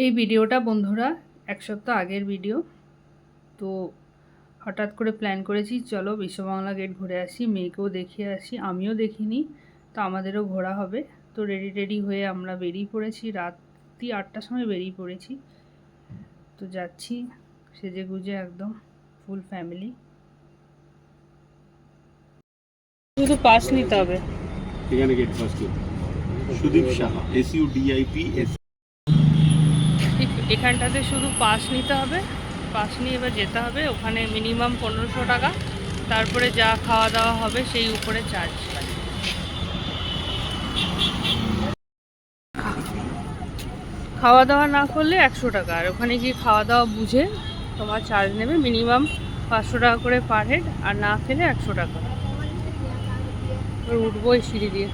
এই ভিডিওটা বন্ধুরা, এক সপ্তাহ আগের ভিডিও। তো হঠাৎ করে প্ল্যান করেছি, চলো বিশ্ববাংলা গেট ঘুরে আসি, মেয়েকেও দেখিয়ে আসি, আমিও দেখিনি, তো আমাদেরও ঘোরা হবে। তো রেডি রেডি হয়ে আমরা বেরিয়ে পড়েছি, রাত্রি আটটার সময় বেরিয়ে পড়েছি। তো যাচ্ছি সেজে গুজে একদম ফুল ফ্যামিলি শুধু পাস নিতে হবে। Sudip Saha S U DIP S এখানটাতে শুধু পাস নিতে হবে, পাস নিয়ে এবার যেতে হবে, ওখানে মিনিমাম পনেরোশো টাকা। তারপরে যা খাওয়া দাওয়া হবে সেই উপরে চার্জ খাওয়া দাওয়া না করলে একশো টাকা, আর ওখানে গিয়ে খাওয়া দাওয়া বুঝে তোমার চার্জ নেবে মিনিমাম পাঁচশো টাকা করে পার হেড আর না খেলে একশো টাকা। উঠবো এই সিঁড়ি দিয়ে।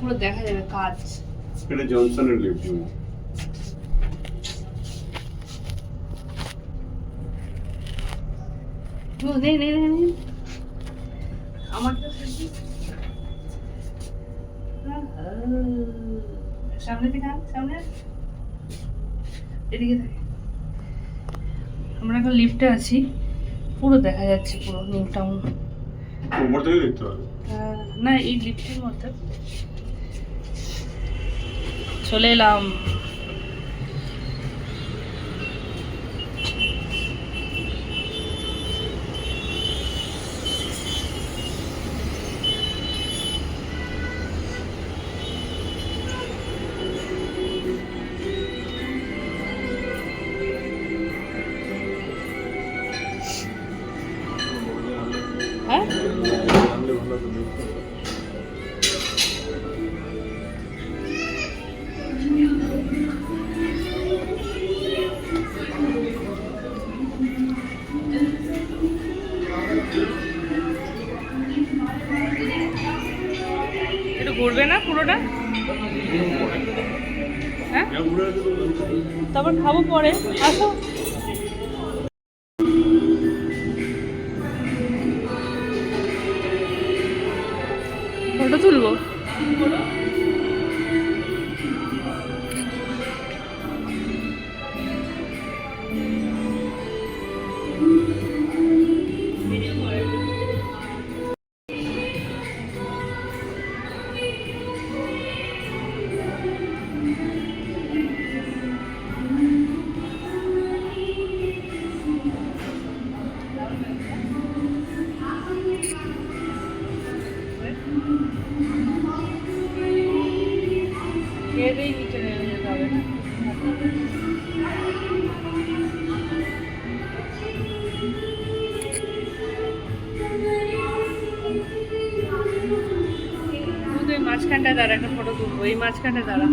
পুরো দেখা যাবে কাজ। এটা জনসনের লিফট নে নে নে নে। আমার তো সামনে থেকে সামনে। এদিকে থাকে আমরা এখন লিফটে আছি। পুরো দেখা যাচ্ছে পুরো নিউ টাউন উপর থেকে দেখতে পাবে। না এই লিফটের মধ্যে। চলে এলাম। হ্যাঁ। একটু ঘুরবে না পুরোটা হ্যাঁ। তারপর খাব পরে আসো তুলবো দিয়ে নিচে নেমে যেতে হবে না মাঝখানটায় দাঁড়া একটা ফটো তুলবো। এই মাঝখানটায় দাঁড়া।